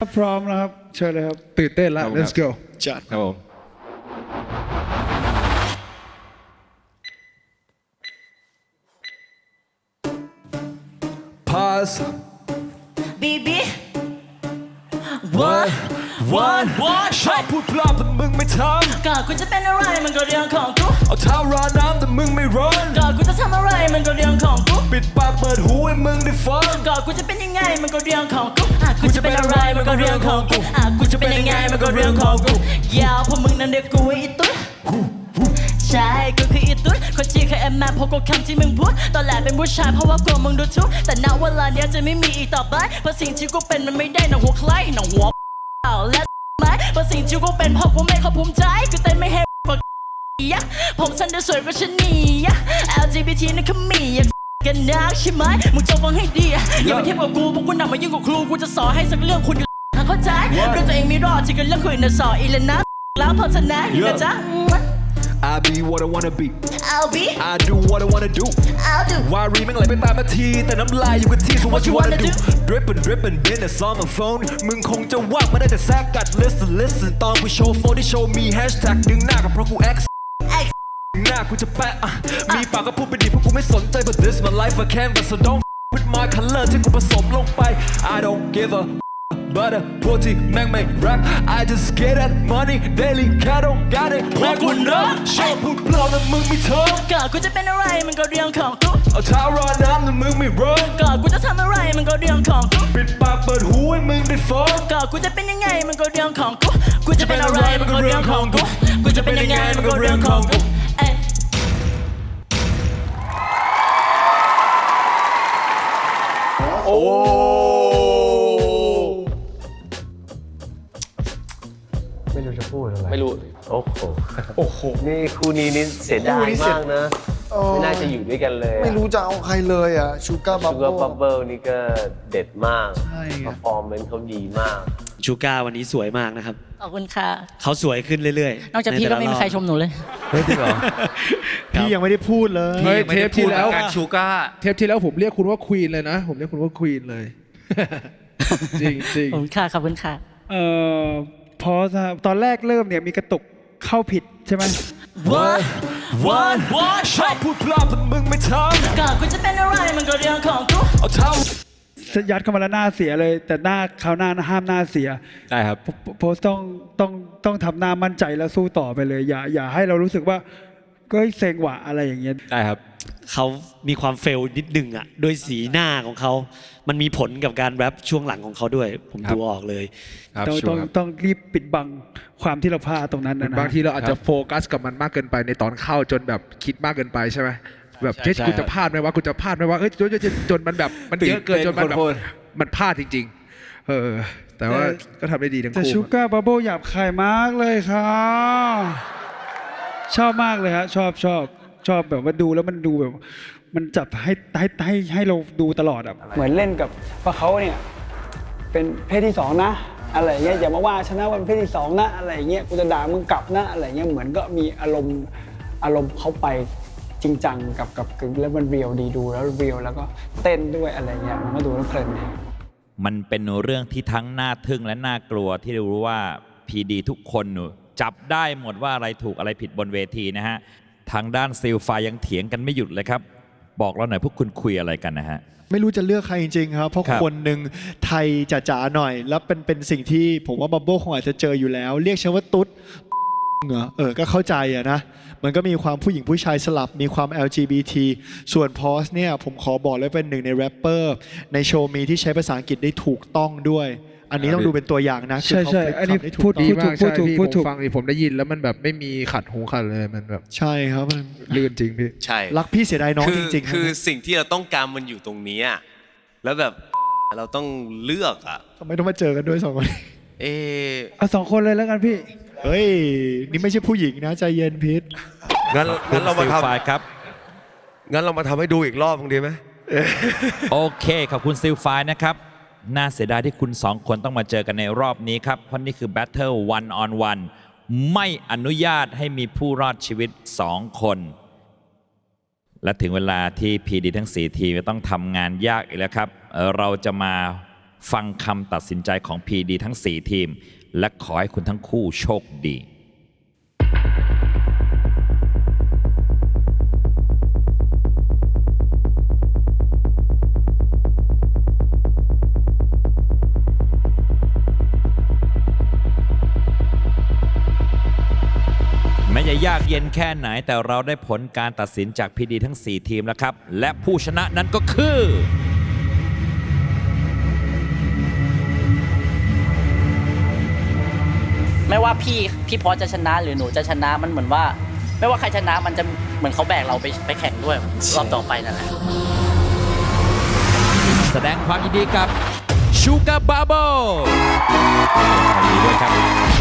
พร้อมแล้วครับ เชิญเลยครับ ตื่นเต้นแล้ว let's go จัดครับผม pause BB What What What ชอบพูดพลาดแต่มึงไม่ทก่อนกูจะเป็นอะไรมันก็เรื่องของกูำเอาเท้าราน้ำแต่มึงไม่ร้อน มันก็เรื่องของกูปิดปากเปิดหูให้มึงได้ฟังก่อนกูจะเป็นยังไงมันก็เรื่องของกูอะกูจะเป็นอะไรมันก็เรื่องของกูอะกูจะเป็นยังไงมันก็เรื่องของกูยาวเพราะมึงนั้นเรียกกูว่าอีตุ๊ดใช่กูคืออีตุ๊ดคนที่เคยแอบมาเพราะกูคำที่มึงพูดตอนแรกเป็นผู้ชายเพราะว่ากลัวมึงดูทุกข์แต่ณเวลาเนี้ยจะไม่มีอีกต่อไปเพราะสิ่งที่กูเป็นมันไม่ได้หนังหัวใครหนังหัวเอาและไหมเพราะสิ่งที่กูเป็นเพราะกูไม่เขาภูมิใจกูเต้นไม่ให้ กว่ายะผมฉันจะสวยกว่าฉันนี่ยะ LGBT นั่นคือมีอยากกันนักใช่ไหมมึงจงฟังให้ดีอะอย่ามาเทียบกับกูเพราะกูหนักมายิ่งกว่าครู กูจะสอนให้สักเรื่องคุณอยู่เข้าใจเรื่องตัวเองไม่รอดที่กันเรื่องคุยน่ะสอนอีเลนะแล้วพอชนะอยู่นะจ๊ะ I be what I wanna be I'll be I do what I wanna do I'll do วารีแม่งไหลไปตามนาที แต่น้ำลายอยู่กับที่ so what you wanna do drip and drip and been a song on phone มึงคงจะว่างมาได้แต่แซกกัด listen listen ตอนกูโชว์โฟที่โชว์มี hashtag ดึงหน้ากับเพราะกู X หน้ากูจะแปะอะมีปากก็พูดไปดิเพราะกูไม่สนใจ but this my life I canvas so don't with my color ที่กูผสมลงไป I don't give a but a พวกที่แม่งไม่ rap I just get that money daily แค่ต้องการ it แม่งกูเนอะชอบพูดปลอมแต่มึงไม่เทิงก่อนกูจะเป็นอะไรมันก็เรื่องของกูเอาเท้ารอน้ำแต่มึงไม่ร้อนก่อนกูจะทำอะไรมันก็เรื่องของกูปิดปากเปิดหูให้มึงได้ฟังก่อนกูจะเป็นยังไงมันก็เรื่องของกูกูจะเป็นอะไรมันก็เรื่องของกูกูจะเป็นยังไงมันก็เรื่องของกู ไม่รู้จะพูดอะไรไม่รู้ โอ้โหโอ้โห นี่คู่นี้นี่เสียดายคู่นี้เสียมากนะ เออ ไม่น่าจะอยู่ด้วยกันเลยไม่รู้จะเอาใครเลยอะชูการ์บับชูการ์เบิ้บับเบิลนี่ก็เด็ดมากใช่ไงเ e อร์ฟอร์แมนซ์เขาดีมาก ชูก้าวันนี้สวยมากนะครับ ขอบคุณค่ะ เขาสวยขึ้นเรื่อยๆนอกจากพี่ก็ไม่มีใครชมหนูเลย เฮ้ยจริงเหรอ พี่ยังไม่ได้พูดเลย เฮ้ยเทปที่แล้ว การชูก้า เทปที่แล้วผมเรียกคุณว่าควีนเลยนะ ผมเรียกคุณว่าควีนเลย จริงจริงขอบคุณค่ะ ขอบคุณค่ะ เอ่อพ อสครับตอนแรกเริ่มเนี่ยมีกระตุกเข้าผิดใช่ไหม What What What ชอบพูดพลาดแต่มึงไม่ทก่อนกูจะเป็นอะไรมันก็เรื่องของกูำเอาเท้ายัดเข้ามาแล้วหน้าเสียเลย แต่หน้าคราวหน้าห้ามหน้าเสีย ได้ครับ โพโพสต้องต้องต้องทำหน้ามั่นใจแล้วสู้ต่อไปเลย อย่าอย่าให้เรารู้สึกว่า ก็เซ็งหวะอะไรอย่างเงี้ย ได้ครับ เขามีความเฟลนิดนึงอะด้วยสีหน้าของเขา มันมีผลกับการแรปช่วงหลังของเขาด้วย ผมครับดูออกเลย ครับต้องชัต้วองร์ครับ ต้องรีบปิดบังความที่เราพลาดตรงนั้นนะนะ บางทีเราอาจจะโฟกัสกับมันมากเกินไปในตอนเข้าจนแบบคิดมากเกินไปใช่ไหมแบบใช่เฮ้ยใช่กูจะพลาดไหมว่ากูจะพลาดไหมว่าเอ้ยจนจนจนจนมันแบบมันเยอะเกินจนมันแบบโคตร มันพลาดจริง ๆ เออ แต่ว่าก็ทำได้ดีทั้งแต่คู่ชูการ์บับเบิลหยาบคายมากเลยค่ะ ชอบมากเลยฮะชอบชอบชอบแบบว่าดูแล้วมันดูแบบ มันจับให้ให้ให้ให้เราดูตลอดอะเหมือนเล่นกับว่าเขาเนี่ยเป็นเพศที่สองนะ อะไรเงี้ยอย่ามาว่าชนะว่าเป็นเพศที่สองนะอะไรเงี้ยกูจะด่ามึงกลับนะอะไรเงี้ยเหมือนก็มีอารมณ์อารมณ์เขาไปจริงจังกับกับกับแล้วมันเรียวดีดูแล้วเรียวแล้วก็เต้นด้วยอะไรเงี้ยมันก็ดูแล้วเพลินดีมันเป็นเรื่องที่ทั้งน่าทึ่งและน่ากลัวที่รู้ว่าพีดีทุกคน จับได้หมดว่าอะไรถูกอะไรผิดบนเวทีนะฮะทางด้านซิลไฟยังเถียงกันไม่หยุดเลยครับ บอกเราหน่อยพวกคุณคุยอะไรกันนะฮะ ไม่รู้จะเลือกใครจริงๆครับเพราะครับ คนหนึ่งไทยจ๋าๆหน่อย แล้วเป็นเป็นสิ่งที่ผมว่าบับเบิ้ลคงอาจจะเจออยู่แล้ว เรียกฉันว่าตุ๊ดเหรอเออก็เข้าใจอะนะ มันก็มีความผู้หญิงผู้ชายสลับมีความ LGBT ส่วนพอสเนี่ยผมขอบอกเลยเป็นหนึ่งในแรปเปอร์ในโชว์มีที่ใช้ภาษาอังกฤษได้ถูกต้องด้วย อันนี้ต้องดูเป็นตัวอย่างนะคืใช่เขาใช่ฟลิปอันนี้คำได้ถูกพูดต้องดีมากพูใช่ดถูกพี่พูผดมถูก ฟังนี่ผมได้ยินแล้วมันแบบไม่มีขัดหูขัดเลยมันแบบใช่ครับมันลื่นจริงพี่ ใช่รักพี่เสียดายน้องคืจริงๆคือนะสิ่งที่เราต้องการมันอยู่ตรงนี้อะแล้วแบบเราต้องเลือกอะ ทำไมต้องมาเจอกันด้วยสองคนเอะเอาสองคนเลยแล้วกันพี่ เฮ้ยนี่ไม่ใช่ผู้หญิงนะใจเย็นพิษงั้นงั้นเรามาซิลทไฟครับำงั้นเรามาทำให้ดูอีกรอบมึงดีไหมโอเคขอบคุณซิลไฟนะครับ น่าเสียดายที่คุณสองคนต้องมาเจอกันในรอบนี้ครับ เพราะนี่คือ Battle One on One ไม่อนุญาตให้มีผู้รอดชีวิต 2 คน และถึงเวลาที่พีดีทั้ง 4 ทีมจะต้องทำงานยากอีกแล้วครับเอ่อเราจะมาฟังคำตัดสินใจของ PD ทั้ง 4 ทีม และขอให้คุณทั้งคู่โชคดี จะยากเย็นแค่ไหน แต่เราได้ผลการตัดสินจากพีดีทั้ง 4 ทีมแล้วครับ และผู้ชนะนั้นก็คือ ไม่ว่าพี่พี่พอสจะชนะหรือหนูจะชนะมันเหมือนว่า ไม่ว่าใครชนะมันจะเหมือนเขาแบกเราไปไปแข่งด้วยรอบต่อไปนั่นแหละแสดงความยินดีกับชูการ์บาโบยินดีด้วยครับ